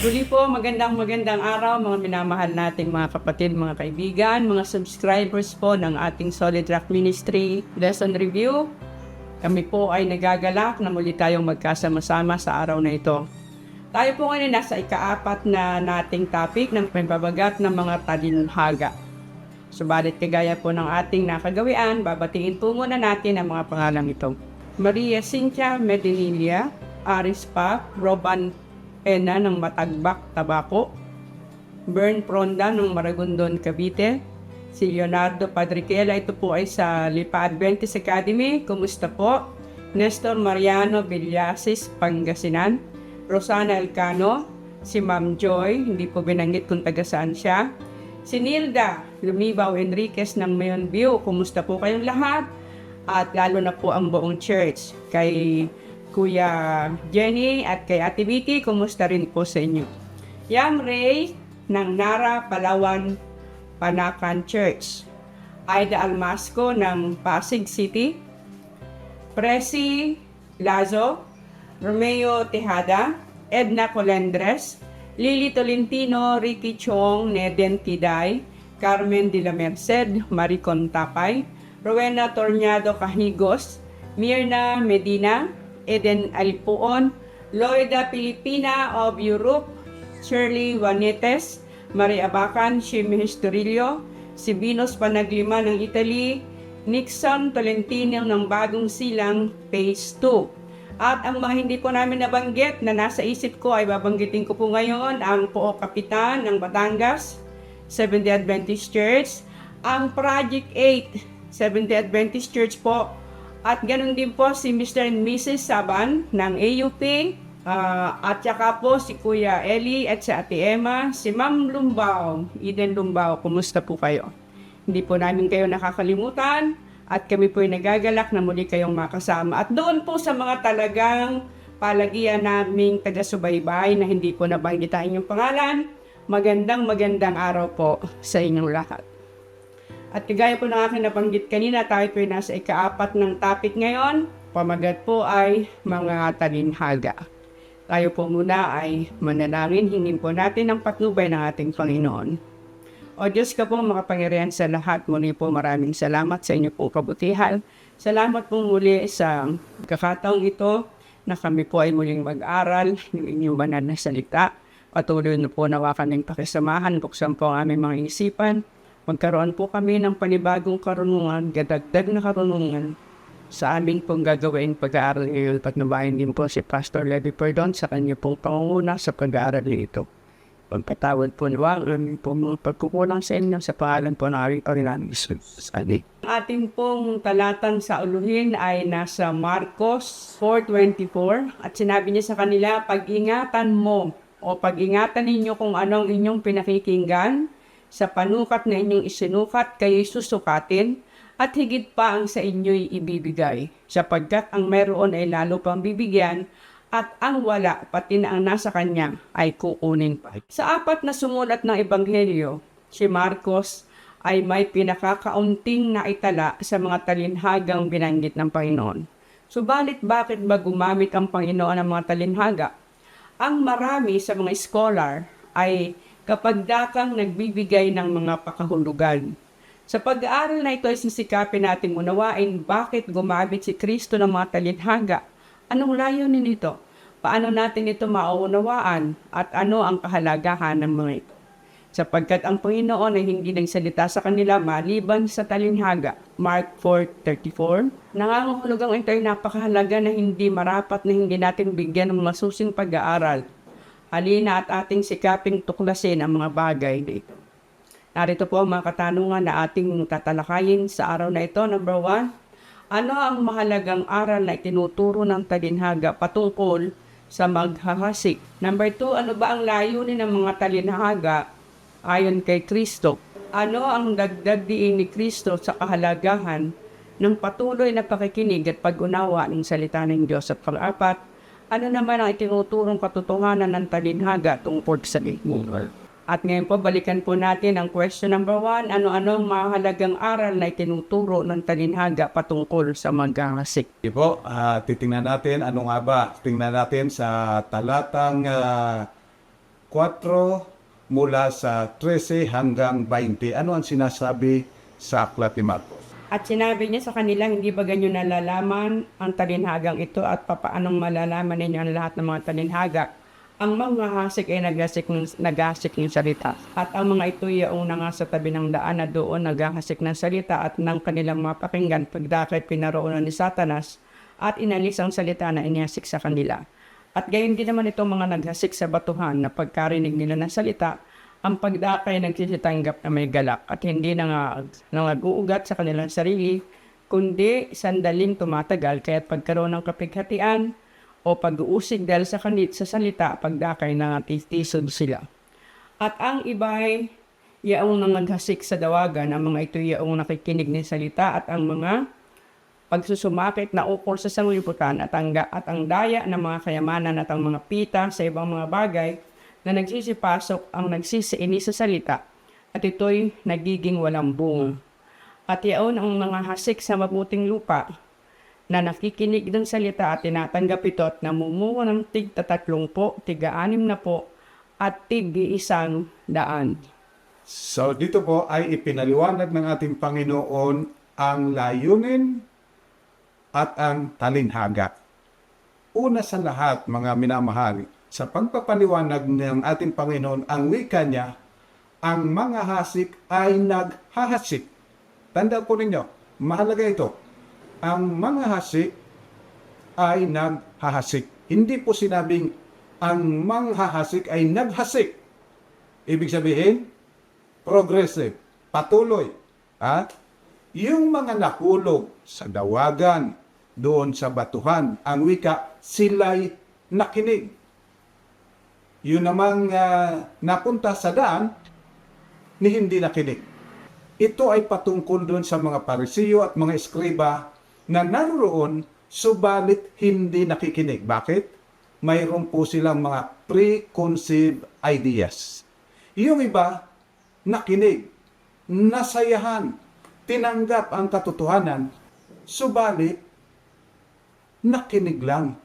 Muli po, magandang magandang araw mga minamahal nating mga kapatid, mga kaibigan, mga subscribers po ng ating Solid Rock Ministry Lesson Review. Kami po ay nagagalak na muli tayong magkasama-sama sa araw na ito. Tayo po ngayon nasa ikaapat na nating topic ng pagbabagat ng mga talinhaga. Subalit kagaya po ng ating nakagawian, babatiin po muna natin ang mga pangalang ito. Maria Cynthia Medinilla, Aris Pa, Roban Ena ng Matagbak, Tabaco, Bern Pronda ng Maragondon, Cavite, si Leonardo Padriquela, ito po ay sa Lipa Adventist Academy, kumusta po? Nestor Mariano Villasis, Pangasinan, Rosana Elcano, si Ma'am Joy, hindi po binanggit kung taga saan siya, si Nilda Lumibaw Enriquez ng Mayon View, kumusta po kayong lahat? At lalo na po ang buong church, kay Kuya Jenny at kay Ate Vicky, kumusta rin po sa inyo? Yam Ray ng Nara, Palawan, Panakan Church. Aida Almasco ng Pasig City. Presi Lazo, Romeo Tejada, Edna Colendres, Lily Tolentino, Ricky Chong, Neden Tiday, Carmen de la Merced, Maricon Tapay, Rowena Tornado Cahigos, Mirna Medina, Eden Alipuon, Loida Pilipina of Europe, Shirley Juanetes, Maria Abacan, Shimi Historillo, si Venus Panaglima ng Italy, Nixon Tolentino ng Bagong Silang, Phase 2. At ang mga hindi ko namin nabanggit na nasa isip ko ay babanggitin ko po ngayon ang Poo Kapitan ng Batangas, Seventh Day Adventist Church, ang Project 8, Seventh Day Adventist Church po, at ganun din po si Mr. and Mrs. Saban ng AUP, ah, at saka po si Kuya Eli at si Ate Emma, si Ma'am Lumbao, Eden Lumbao, kumusta po kayo? Hindi po namin kayo nakakalimutan at kami po ay nagagalak na muli kayong makasama. At doon po sa mga talagang palagian naming taga-subaybay na hindi ko nabanggitain yung pangalan, magandang magandang araw po sa inyong lahat. At kagaya po ng aking nabanggit kanina, tayo po ay nasa ikaapat ng topic ngayon. Pamagat po ay mga talinhaga. Tayo po muna ay manalangin, hingin po natin ang patnubay ng ating Panginoon. O Diyos ka po makapangyarihan sa lahat. Muli po maraming salamat sa inyo po kabutihan. Salamat po muli sa kakataong ito na kami po ay muling mag-aral ng inyong banal na salita. Patuloy na po nawa kaming pakisamahan, buksan po ang aming mga isipan. Magkaroon po kami ng panibagong karunungan, gadagdag na karunungan sa aming pong gagawin pag-aaral ngayon. Patnubayan din po si Pastor Levi Perdon sa kanya pong pangunguna sa pag-aaral nito. Pagpatawad po nawa ang aming pong mga pagkukulang sa inyo sa pangalan po ng aming Panginoon Jesus. Amen. Ating pong talatang sa uluhin ay nasa Marcos 4.24 at sinabi niya sa kanila, pag-ingatan mo o pag-ingatan ninyo kung anong inyong pinakikinggan sa panukat na inyong isinukat, kayo'y susukatin at higit pa ang sa inyo'y ibibigay, sapagkat ang meron ay lalo pang bibigyan at ang wala, pati na ang nasa kanya, ay kukunin pa. Sa apat na sumulat ng Ebanghelyo, si Marcos ay may pinakakaunting na itala sa mga talinhagang binanggit ng Panginoon. Subalit bakit ba gumamit ang Panginoon ng mga talinhaga? Ang marami sa mga scholar ay kapag dakang nagbibigay ng mga pakahulugan. Sa pag-aaral na ito ay sisikapin natin unawain bakit gumamit si Kristo ng mga talinhaga. Anong layunin nito? Paano natin ito mauunawaan? At ano ang kahalagahan ng mga ito? Sapagkat ang Panginoon ay hindi nagsalita sa kanila maliban sa talinhaga. Mark 4.34 Nangangahulugang ito ay napakahalaga na hindi marapat na hindi natin bigyan ng masusing pag-aaral. Halina at ating sikaping tuklasin ang mga bagay dito. Narito po ang mga katanungan na ating tatalakayin sa araw na ito. Number one, ano ang mahalagang aral na itinuturo ng talinhaga patungkol sa maghahasik? Number two, ano ba ang layunin ng mga talinhaga ayon kay Kristo? Ano ang dagdag diin ni Kristo sa kahalagahan ng patuloy na pakikinig at pag-unawa ng salita ng Diyos? At pang-apat, ano naman ang itinuturong katotohanan ng talinhaga tungkol sa lipunan? At ngayon po, balikan po natin ang question number one. Ano-ano ang mahalagang aral na itinuturo ng talinhaga patungkol sa maghahasik? Sige po, ah, titingnan natin ano nga ba. Tingnan natin sa talatang ah, 4 mula sa 13 hanggang 20. Ano ang sinasabi sa aklat ni Marcos? At sinabi niya sa kanila, hindi ba ganyo nalalaman ang talinhagang ito at papaanong malalaman ninyo ang lahat ng mga talinhaga? Ang mga hasik ay naghasik ng, naghasik ng salita. At ang mga ito yaong na nga sa tabi ng daan na doon naghahasik ng salita at ng kanilang mapakinggan pagdakay pinaroonan ni Satanas at inalis ang salita na inihasik sa kanila. At gayon din naman itong mga naghasik sa batuhan na pagkarinig nila ng salita, ang pagdakay nagsisitanggap na may galak at hindi na nga nag-uugat sa kanilang sarili, kundi sandaling tumatagal kaya't pagkaroon ng kapighatian o pag-uusig dahil sa kanit sa salita, pagdakay na titisod sila. At ang iba'y yaong nangaghasik sa dawagan, ang mga ito yaong nakikinig ng salita at ang mga pagsusumakit na ukol sa sanglibutan at ang, at ang daya ng mga kayamanan at ang mga pita sa ibang mga bagay na nagsisipasok ang nagsisiini sa salita at ito'y nagiging walang bunga. At yaon ang mga hasik sa mabuting lupa na nakikinig ng salita at tinatanggap ito at namumungo ng tig tatatlong po, tiga anim na po, at tig isang daan. So dito po ay ipinaliwanag ng ating Panginoon ang layunin at ang talinhaga. Una sa lahat, mga minamahal, sa pagpapaliwanag ng ating Panginoon, ang wika niya, ang mga hasik ay naghahasik. Tanda po ninyo, mahalaga ito. Ang mga hasik ay naghahasik. Hindi po sinabing ang manghahasik ay naghasik. Ibig sabihin, progressive, patuloy. Ha? Yung mga nakulog sa dawagan, doon sa batuhan, ang wika, sila'y nakinig. Yun namang ah, napunta sa daan, ni hindi nakinig. Ito ay patungkol doon sa mga parisiyo at mga eskriba na naroon, subalit hindi nakikinig. Bakit? Mayroon po silang mga preconceived ideas. Yung iba, nakinig, nasayahan, tinanggap ang katotohanan, subalit nakinig lang,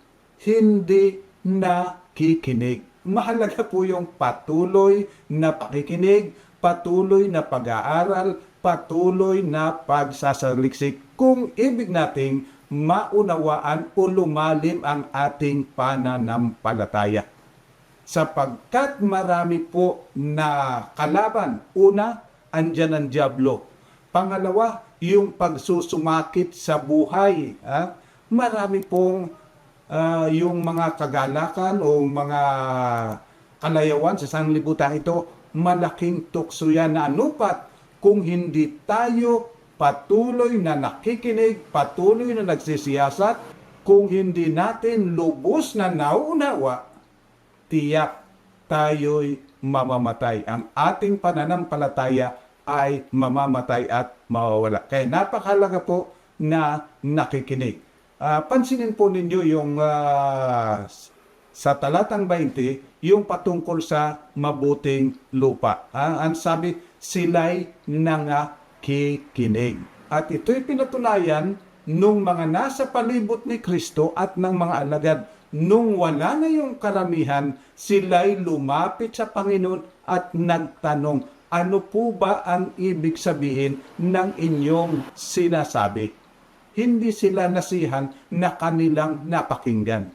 hindi nakikinig. Mahalaga po yung patuloy na pakikinig, patuloy na pag-aaral, patuloy na pagsasaliksik kung ibig nating maunawaan o lumalim ang ating pananampalataya sapagkat marami po na kalaban. Una, andyan ang Diablo. Pangalawa, yung pagsusumakit sa buhay. Ha? Marami pong ah, yung mga kagalakan o mga kalayawan sa sanglibutan ito, malaking tukso yan na anupat kung hindi tayo patuloy na nakikinig, patuloy na nagsisiyasat, kung hindi natin lubos na naunawa, tiyak tayo'y mamamatay. Ang ating pananampalataya ay mamamatay at mawawala. Kaya napakalaga po na nakikinig. Ah, pansinin po ninyo yung ah, sa talatang 20, yung patungkol sa mabuting lupa. Ah, ang sabi, sila'y nangakikinig. At ito'y pinatunayan nung mga nasa palibot ni Kristo at ng mga alagad. Nung wala na yung karamihan, sila'y lumapit sa Panginoon at nagtanong, ano po ba ang ibig sabihin ng inyong sinasabi? Hindi sila nasihan na kanilang napakinggan.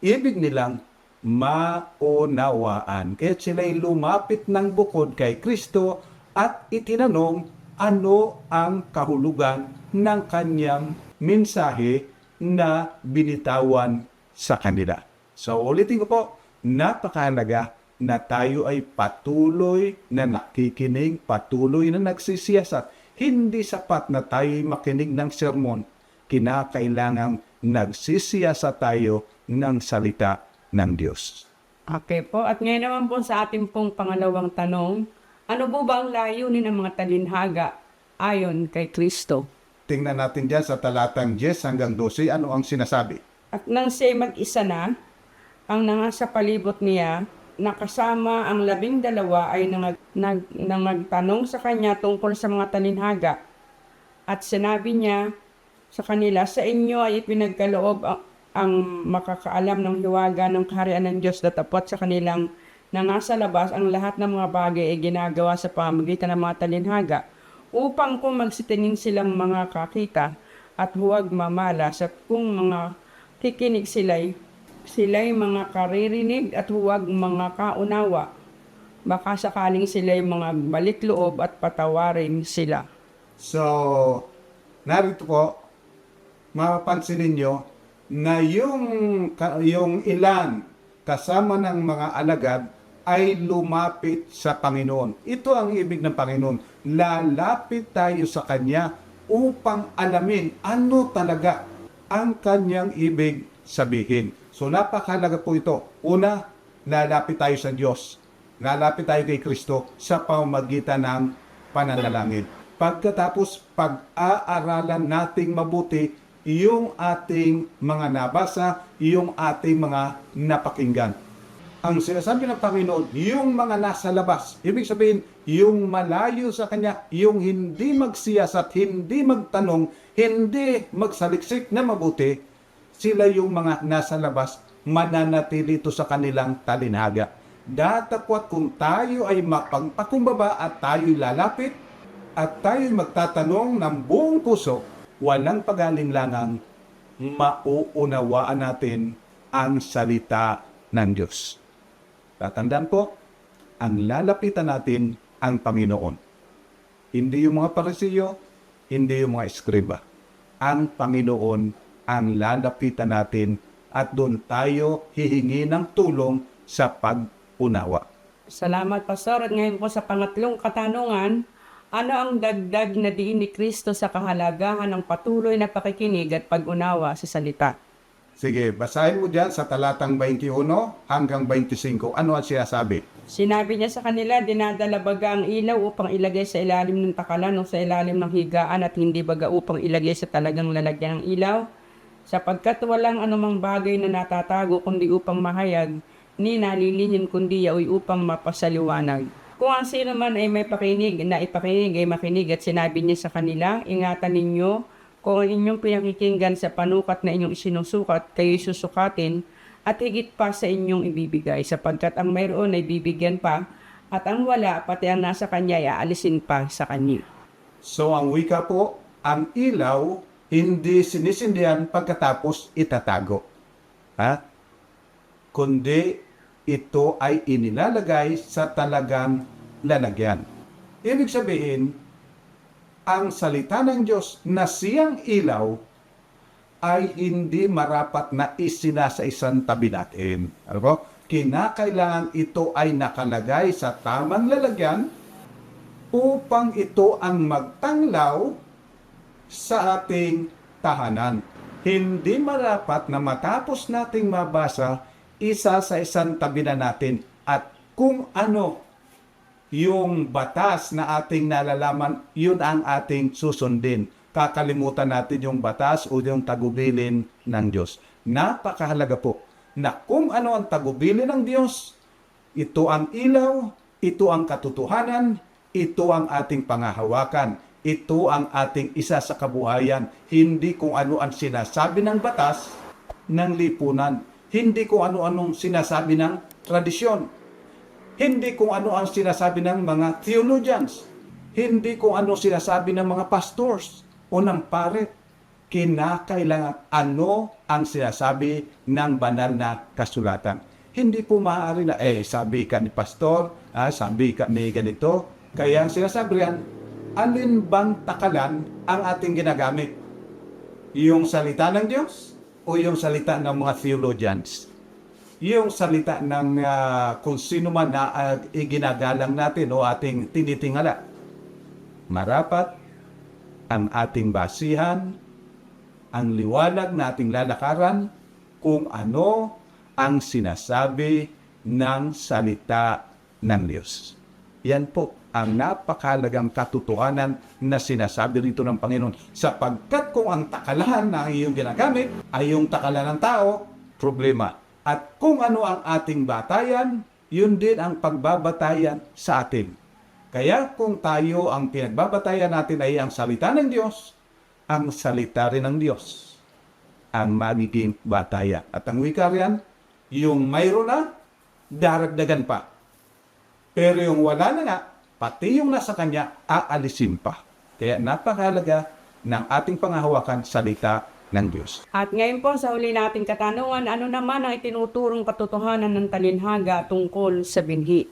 Ibig nilang maunawaan. Kaya sila'y lumapit ng bukod kay Kristo at itinanong ano ang kahulugan ng kanyang mensahe na binitawan sa kanila. So ulitin ko po, napakahalaga na tayo ay patuloy na nakikinig, patuloy na nagsisiyasat. Hindi sapat na tayo makinig ng sermon. Kinakailangang nagsisiyasat tayo ng salita ng Diyos. Okay po. At ngayon naman po sa ating pong pangalawang tanong, ano po ba ang layunin ng mga talinhaga ayon kay Kristo? Tingnan natin dyan sa talatang 10 hanggang 12, ano ang sinasabi? At nang siya mag-isa na, ang nangasa palibot niya, nakasama ang labing dalawa ay nangag, nag, nangagtanong sa kanya tungkol sa mga talinhaga. At sinabi niya sa kanila, sa inyo ay ipinagkaloob ang, ang makakaalam ng hiwaga ng kaharian ng Diyos na tapat sa kanilang na nasa labas ang lahat ng mga bagay ay ginagawa sa pamagitan ng mga talinhaga upang kung magsitinin silang mga kakita at huwag mamala sa kung mga kikinig sila'y sila'y mga karirinig at huwag mga kaunawa baka sakaling sila'y mga balik loob at patawarin sila. So, narito po, mapapansin ninyo na yung, yung ilan kasama ng mga alagad ay lumapit sa Panginoon. Ito ang ibig ng Panginoon. Lalapit tayo sa Kanya upang alamin ano talaga ang Kanyang ibig sabihin. So napakalaga po ito. Una, lalapit tayo sa Diyos. Lalapit tayo kay Kristo sa pamamagitan ng pananalangin. Pagkatapos, pag-aaralan nating mabuti yung ating mga nabasa, yung ating mga napakinggan. Ang sinasabi ng Panginoon, yung mga nasa labas, ibig sabihin, yung malayo sa Kanya, yung hindi magsiyasat, hindi magtanong, hindi magsaliksik na mabuti, sila yung mga nasa labas, mananatili ito sa kanilang talinhaga. Datapwat kung tayo ay mapagpakumbaba at tayo'y lalapit, at tayo'y magtatanong ng buong puso, walang pagalinlangang mauunawaan natin ang salita ng Diyos. Tatandaan po, ang lalapitan natin ang Panginoon. Hindi yung mga parisiyo, hindi yung mga eskriba. Ang Panginoon ang lalapitan natin at doon tayo hihingi ng tulong sa pag-unawa. Salamat, Pastor. At ngayon po sa pangatlong katanungan, ano ang dagdag na diin ni Kristo sa kahalagahan ng patuloy na pakikinig at pag-unawa sa salita? Sige, basahin mo dyan sa talatang 21 hanggang 25. Ano ang sinasabi? Sinabi niya sa kanila, dinadala baga ang ilaw upang ilagay sa ilalim ng takalan o sa ilalim ng higaan at hindi baga upang ilagay sa talagang lalagyan ng ilaw? Sapagkat walang anumang bagay na natatago kundi upang mahayag, ni nalilihim kundi yaoy upang mapasaliwanag. Kung ang sino man ay may pakinig na ipakinig ay makinig at sinabi niya sa kanila, ingatan ninyo kung ang inyong pinakikinggan sa panukat na inyong isinusukat, kayo'y susukatin at higit pa sa inyong ibibigay sapagkat ang mayroon ay bibigyan pa at ang wala pati ang nasa kanya ay aalisin pa sa kanya. So ang wika po, ang ilaw hindi sinisindihan pagkatapos itatago. Ha? Kundi ito ay inilalagay sa talagang lalagyan. Ibig sabihin, ang salita ng Diyos na siyang ilaw ay hindi marapat na isinasa isang tabi natin. Ano? Kinakailangan ito ay nakalagay sa tamang lalagyan upang ito ang magtanglaw sa ating tahanan. Hindi marapat na matapos nating mabasa, isa sa isang tabi na natin at kung ano yung batas na ating nalalaman, yun ang ating susundin. Kakalimutan natin yung batas o yung tagubilin ng Diyos. Napakahalaga po na kung ano ang tagubilin ng Diyos, ito ang ilaw, ito ang katotohanan, ito ang ating pangahawakan, ito ang ating isa sa kabuhayan, hindi kung ano ang sinasabi ng batas ng lipunan, hindi kung ano-anong sinasabi ng tradisyon, hindi kung ano ang sinasabi ng mga theologians, hindi kung ano sinasabi ng mga pastors o ng pare. Kinakailangan ano ang sinasabi ng banal na kasulatan. Hindi po maaari na, eh, sabi ka ni pastor, ah, sabi ka ni ganito. Kaya ang sinasabi yan, alin bang takalan ang ating ginagamit? Yung salita ng Diyos o yung salita ng mga theologians? yung salita ng ah, kung sino man na uh, iginagalang natin o ating tinitingala. Marapat ang ating basihan, ang liwanag na ating lalakaran kung ano ang sinasabi ng salita ng Diyos. Yan po ang napakalagang katotohanan na sinasabi rito ng Panginoon. Sapagkat kung ang takalan na iyong ginagamit ay yung takalan ng tao, problema. At kung ano ang ating batayan, yun din ang pagbabatayan sa atin. Kaya kung tayo ang pinagbabatayan natin ay ang salita ng Diyos, ang salita rin ng Diyos ang magiging bataya. At ang wika riyan, yung mayroon na, daragdagan pa. Pero yung wala na nga, pati yung nasa kanya, aalisin pa. Kaya napakalaga ng ating pangahawakan salita ng Diyos. At ngayon po sa huli nating katanungan, ano naman ang itinuturong katotohanan ng talinhaga tungkol sa binhi?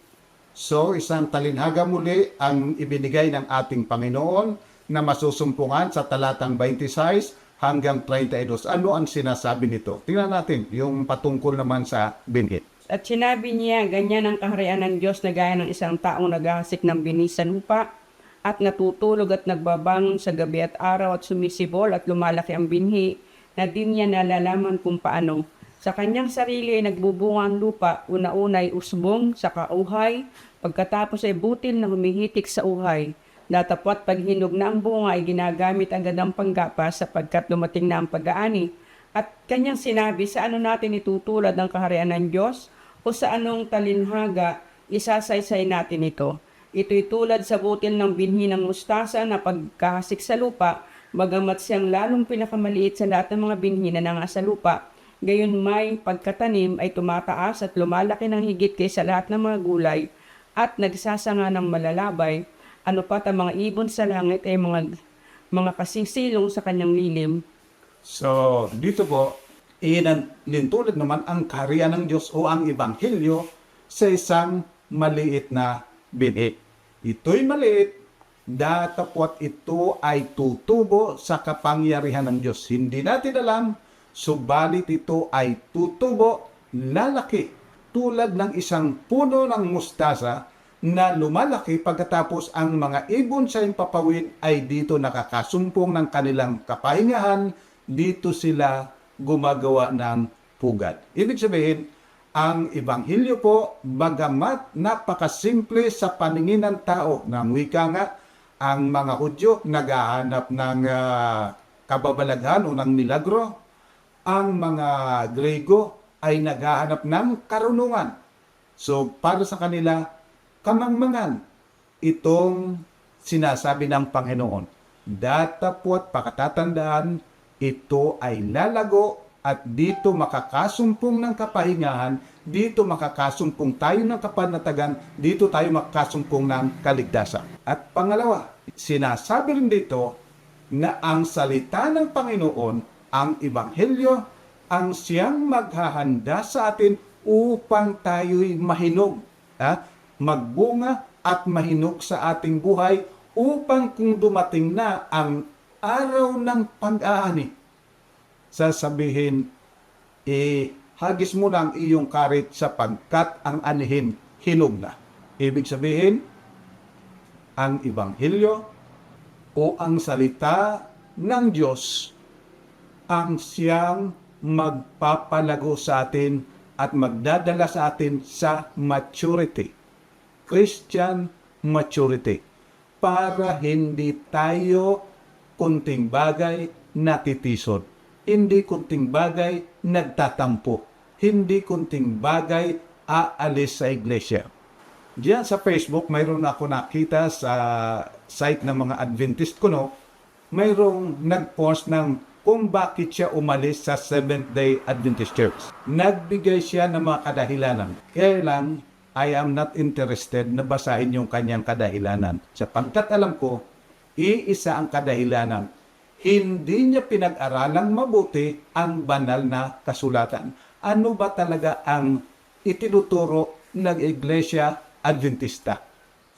So, isang talinhaga muli ang ibinigay ng ating Panginoon na masusumpungan sa talatang 26 hanggang 32. Ano ang sinasabi nito? Tingnan natin yung patungkol naman sa binhit. At sinabi niya, ganyan ang kaharian ng Diyos na gaya ng isang taong naghahasik ng bini sa lupa at natutulog at nagbabangon sa gabi at araw at sumisibol at lumalaki ang binhi na di niya nalalaman kung paano. Sa kanyang sarili ay nagbubunga ang lupa, una-una ay usbong sa kauhay, pagkatapos ay butil na humihitik sa uhay. Datapwat paghinog na ang bunga ay ginagamit ang panggapa sapagkat dumating na ang pag-aani. At kanyang sinabi, sa ano natin itutulad ng kaharian ng Diyos o sa anong talinhaga isasaysay natin ito. Ito'y tulad sa butil ng binhi ng mustasa na pagkahasik sa lupa, bagamat siyang lalong pinakamaliit sa lahat ng mga binhi na nanga sa lupa. Gayon may pagkatanim ay tumataas at lumalaki ng higit kaysa lahat ng mga gulay at nagsasanga ng malalabay. Ano pat ang mga ibon sa langit ay mga, mga kasisilong sa kanyang lilim. So, dito po, inintulad naman ang kaharian ng Diyos o ang Ebanghelyo sa isang maliit na binhi. Ito'y maliit, datapwat ito ay tutubo sa kapangyarihan ng Diyos. Hindi natin alam, subalit ito ay tutubo, lalaki, tulad ng isang puno ng mustasa na lumalaki pagkatapos ang mga ibon sa impapawid ay dito nakakasumpong ng kanilang kapahingahan, dito sila gumagawa ng pugad. Ibig sabihin, ang Ebanghelyo po, bagamat napakasimple sa paningin ng tao, ng wika nga, ang mga Hudyo naghahanap ng ah, kababalaghan o ng milagro, ang mga Grego ay naghahanap ng karunungan. So, para sa kanila, kamangmangan itong sinasabi ng Panginoon. Datapwat pakatatandaan, ito ay lalago at dito makakasumpong ng kapahingahan, dito makakasumpong tayo ng kapanatagan, dito tayo makakasumpong ng kaligtasan. At pangalawa, sinasabi rin dito na ang salita ng Panginoon, ang Ebanghelyo, ang siyang maghahanda sa atin upang tayo'y mahinog, ha? magbunga at mahinog sa ating buhay upang kung dumating na ang araw ng pag-aani, sasabihin, eh, hagis mo lang iyong karit sapagkat ang anihin hinog na. Ibig sabihin, ang Ebanghelyo o ang salita ng Diyos ang siyang magpapalago sa atin at magdadala sa atin sa maturity. Christian maturity. Para hindi tayo kunting bagay natitisod. Hindi kunting bagay nagtatampo. Hindi kunting bagay aalis sa iglesia. Diyan sa Facebook, mayroon ako nakita sa site ng mga Adventist ko, no? Mayroong nag-post ng kung bakit siya umalis sa Seventh-day Adventist Church. Nagbigay siya ng mga kadahilanan. Kaya I am not interested na basahin yung kanyang kadahilanan. Sapagkat alam ko, iisa ang kadahilanan. Hindi niya pinag-aralang mabuti ang banal na kasulatan. Ano ba talaga ang itinuturo ng Iglesia Adventista?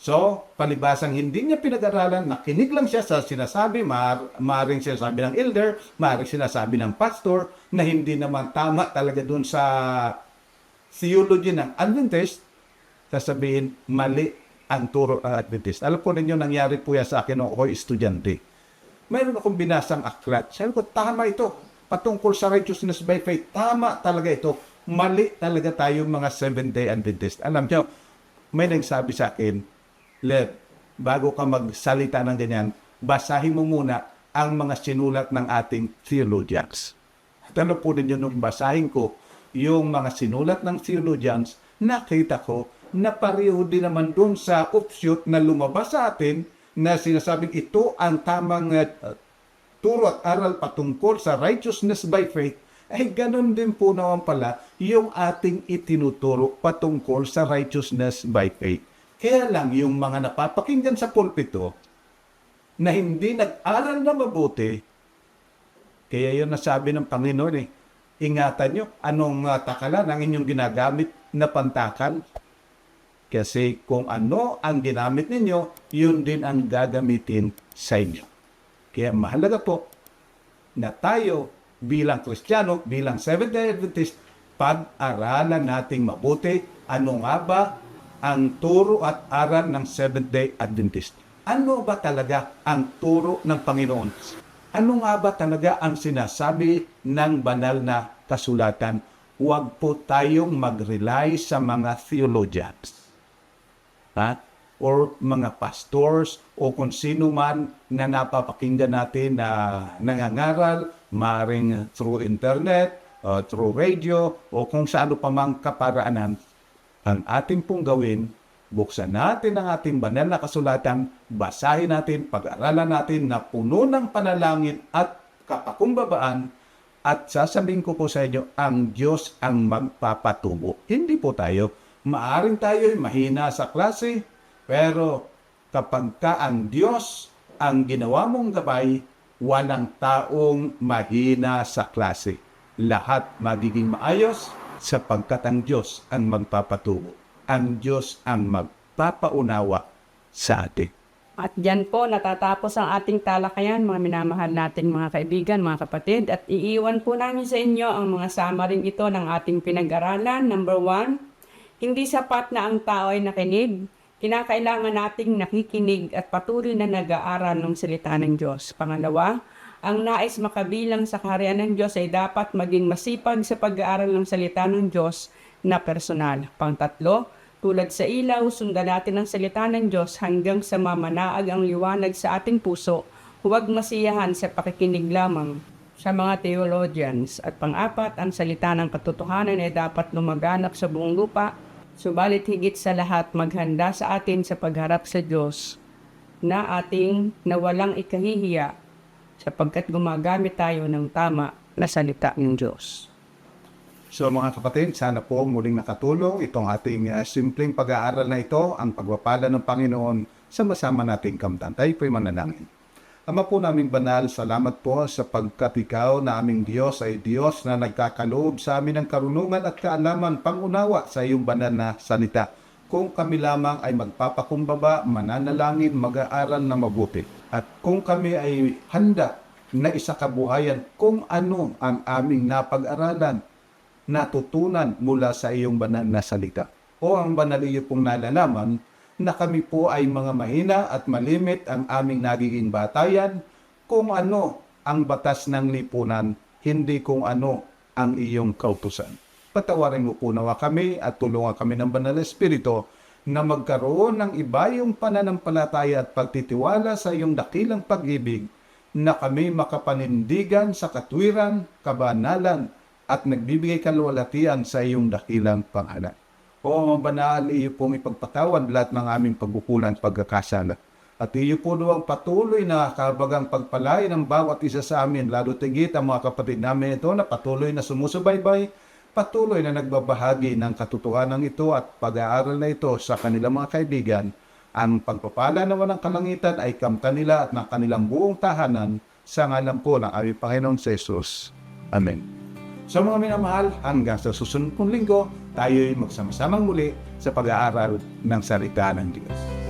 So, palibasang hindi niya pinag-aralan, nakinig lang siya sa sinasabi, maar, maaaring sinasabi ng elder, maaaring sinasabi ng pastor, na hindi naman tama talaga dun sa theology ng Adventist, sasabihin, mali ang turo Adventist. Alam po ninyo, nangyari po yan sa akin nung ako'y estudyante. Mayroon akong binasang aklat. Sabi ko, tama ito. Patungkol sa righteousness by faith, tama talaga ito. Mali talaga tayong mga Seventh-day Adventist. Alam niyo, may nagsabi sa akin, Lev, bago ka magsalita ng ganyan, basahin mo muna ang mga sinulat ng ating theologians. At ano po ninyo nung basahin ko yung mga sinulat ng theologians, nakita ko na pareho din naman doon sa offshoot na lumabas sa atin na sinasabing ito ang tamang uh, turo at aral patungkol sa righteousness by faith, ay ganun din po naman pala yung ating itinuturo patungkol sa righteousness by faith. Kaya lang yung mga napapakinggan sa pulpito na hindi nag-aral na mabuti, kaya yun nasabi ng Panginoon eh, ingatan nyo anong uh, takalan ang inyong ginagamit na pantakan. Kasi kung ano ang ginamit ninyo, yun din ang gagamitin sa inyo. Kaya mahalaga po na tayo bilang Kristiyano, bilang Seventh-day Adventist, pag-aralan nating mabuti ano nga ba ang turo at aral ng Seventh-day Adventist. Ano ba talaga ang turo ng Panginoon? Ano nga ba talaga ang sinasabi ng banal na kasulatan? Huwag po tayong mag-rely sa mga theologians ha? or mga pastors o kung sino man na napapakinggan natin na nangangaral, maring through internet, uh, through radio, o kung sa ano pa mang kaparaanan, ang ating pong gawin, buksan natin ang ating banal na kasulatan, basahin natin, pag-aralan natin na puno ng panalangin at kapakumbabaan, at sasabihin ko po sa inyo, ang Diyos ang magpapatubo. Hindi po tayo. Maaring tayo mahina sa klase, pero kapag ka ang Diyos ang ginawa mong gabay, walang taong mahina sa klase. Lahat magiging maayos sapagkat ang Diyos ang magpapatubo. Ang Diyos ang magpapaunawa sa atin. At dyan po natatapos ang ating talakayan, mga minamahal nating mga kaibigan, mga kapatid. At iiwan po namin sa inyo ang mga samaring ito ng ating pinag-aralan. Number one, hindi sapat na ang tao ay nakinig. Kinakailangan nating nakikinig at patuloy na nag-aaral ng salita ng Diyos. Pangalawa, ang nais makabilang sa kaharian ng Diyos ay dapat maging masipag sa pag-aaral ng salita ng Diyos na personal. Pangtatlo, tulad sa ilaw, sundan natin ang salita ng Diyos hanggang sa mamanaag ang liwanag sa ating puso. Huwag masiyahan sa pakikinig lamang sa mga theologians. At pang-apat, ang salita ng katotohanan ay dapat lumaganap sa buong lupa. Subalit higit sa lahat, maghanda sa atin sa pagharap sa Diyos na ating nawalang ikahihiya sapagkat gumagamit tayo ng tama na salita ng Diyos. So mga kapatid, sana po muling nakatulong itong ating uh, simpleng pag-aaral na ito, ang pagpapala ng Panginoon sa masama nating kamtan. Tayo po'y manalangin. Ama po naming banal, salamat po sapagkat ikaw na aming Diyos ay Diyos na nagkakaloob sa amin ng karunungan at kaalaman pangunawa sa iyong banal na salita. Kung kami lamang ay magpapakumbaba, mananalangin, mag-aaral na mabuti. At kung kami ay handa na isa kabuhayan kung ano ang aming napag-aralan, natutunan mula sa iyong banal na salita. O ang banal iyo pong nalalaman na kami po ay mga mahina at malimit ang aming nagiging batayan kung ano ang batas ng lipunan, hindi kung ano ang iyong kautusan. Patawarin mo po nawa kami at tulungan kami ng Banal na Espiritu na magkaroon ng iba yung pananampalataya at pagtitiwala sa iyong dakilang pag-ibig na kami makapanindigan sa katwiran, kabanalan, at nagbibigay kalwalatian sa iyong dakilang pangalan. O mga banal, iyo pong ipagpatawad lahat ng aming pagkukulan at pagkakasala. At iyo po luwang patuloy na kabagang pagpalay ng bawat isa sa amin, lalo tigit ang mga kapatid namin ito na patuloy na sumusubaybay, patuloy na nagbabahagi ng katotohanan ito at pag-aaral na ito sa kanilang mga kaibigan. Ang pagpapala naman ng kalangitan ay kamta nila at ng kanilang buong tahanan sa ngalan po ng aming Panginoon Jesus. Amen. Sa mga minamahal, hanggang sa susunod kong linggo, tayo'y magsama-samang muli sa pag-aaral ng salita ng Diyos.